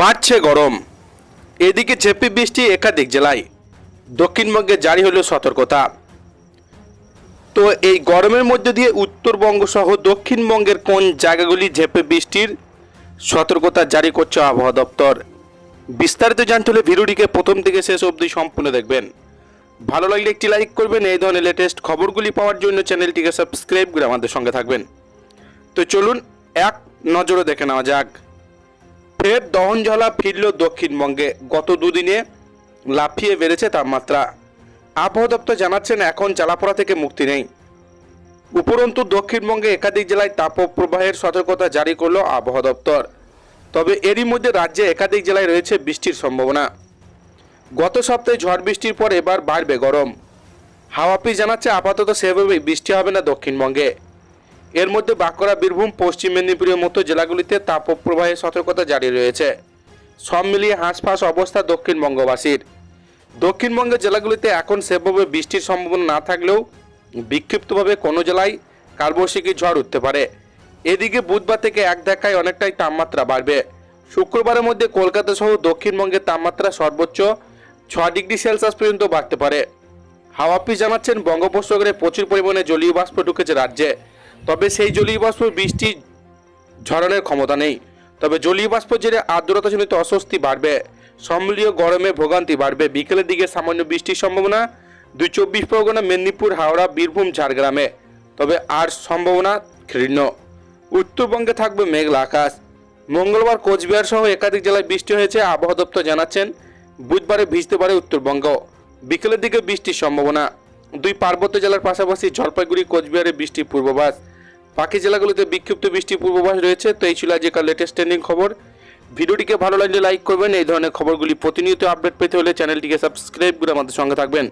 বাড়ছে গরম। এদিকে ঝেপে বৃষ্টি একাধিক জেলায়। দক্ষিণবঙ্গে জারি হলো সতর্কতা। তো এই গরমের মধ্যে দিয়ে উত্তরবঙ্গ সহ দক্ষিণবঙ্গের কোন জায়গাগুলি ঝেপে বৃষ্টির সতর্কতা জারি করছে আবহাওয়া দপ্তর? বিস্তারিত জানতে হলে ভিডিওটিকে প্রথম থেকে শেষ অবধি সম্পূর্ণ দেখবেন। ভালো লাগলে একটি লাইক করবেন, এই ধরনের লেটেস্ট খবরগুলি পাওয়ার জন্য চ্যানেলটিকে সাবস্ক্রাইব করে আমাদের সঙ্গে থাকবেন। তো চলুন এক নজরে দেখে নেওয়া যাক। ফের দহনঝলা ফিরল দক্ষিণবঙ্গে। গত দুদিনে লাফিয়ে বেড়েছে তাপমাত্রা। আবহাওয়া দপ্তর জানাচ্ছেন এখন জ্বালাপোড়া থেকে মুক্তি নেই। উপরন্তু দক্ষিণবঙ্গে একাধিক জেলায় তাপপ্রবাহের সতর্কতা জারি করল আবহাওয়া দপ্তর। তবে এরই মধ্যে রাজ্যে একাধিক জেলায় রয়েছে বৃষ্টির সম্ভাবনা। গত সপ্তাহে ঝড় বৃষ্টির পর এবার বাড়বে গরম। হাওয়া অফিস জানাচ্ছে আপাতত সেভাবেই বৃষ্টি হবে না দক্ষিণবঙ্গে। এর মধ্যে বাঁকুড়া, বীরভূম, পশ্চিম মেদিনীপুরের মতো জেলাগুলিতে তাপপ্রবাহের সতর্কতা জারি রয়েছে। সব মিলিয়ে হাঁসফাঁস অবস্থা দক্ষিণবঙ্গবাসীর। দক্ষিণবঙ্গের জেলাগুলিতে এখন সেভাবে বৃষ্টির সম্ভাবনা না থাকলেও বিক্ষিপ্তভাবে কোনো জেলায় কালবৈশাখী ঝড় উঠতে পারে। এদিকে বুধবার থেকে এক দেখায় অনেকটাই তাপমাত্রা বাড়বে। শুক্রবারের মধ্যে কলকাতা সহ দক্ষিণবঙ্গের তাপমাত্রা সর্বোচ্চ ছ ডিগ্রি সেলসিয়াস পর্যন্ত বাড়তে পারে। হাওয়া অফিস জানাচ্ছেন বঙ্গোপসাগরে প্রচুর পরিমাণে জলীয় বাষ্প ঢুকেছে রাজ্যে। তবে সেই জলীয় বাষ্প বৃষ্টি ঝরনের ক্ষমতা নেই। তবে জলীয় বাষ্প জেরে আর্দ্রতাজনিত অস্বস্তি বাড়বে। সম্মিলীয় গরমে ভোগান্তি বাড়বে। বিকেলের দিকে সামান্য বৃষ্টির সম্ভাবনা। দুই চব্বিশ পরগনা, মেদিনীপুর, হাওড়া, বীরভূম, ঝাড়গ্রামে। তবে আর সম্ভাবনা ক্ষীর্ণ। উত্তরবঙ্গে থাকবে মেঘলা আকাশ। মঙ্গলবার কোচবিহার সহ একাধিক জেলায় বৃষ্টি হয়েছে। আবহাওয়া দপ্তর জানাচ্ছেন, বুধবারে ভিজতে পারে উত্তরবঙ্গ। বিকেলের দিকে বৃষ্টির সম্ভাবনা। দুই পার্বত্য জেলার পাশাপাশি জলপাইগুড়ি, কোচবিহারে বৃষ্টির পূর্বাভাস। বাকি জেলাগুলোতে বিক্ষিপ্ত বৃষ্টির পূর্বাভাস রয়েছে, তো এই ছিল আজকের লেটেস্ট ট্রেন্ডিং খবর। ভিডিওটিকে ভালো লাগলে লাইক করবেন, এই ধরনের খবরগুলি প্রতিনিয়ত আপডেট পেতে হলে চ্যানেলটিকে সাবস্ক্রাইব করে আমাদের সঙ্গে থাকবেন।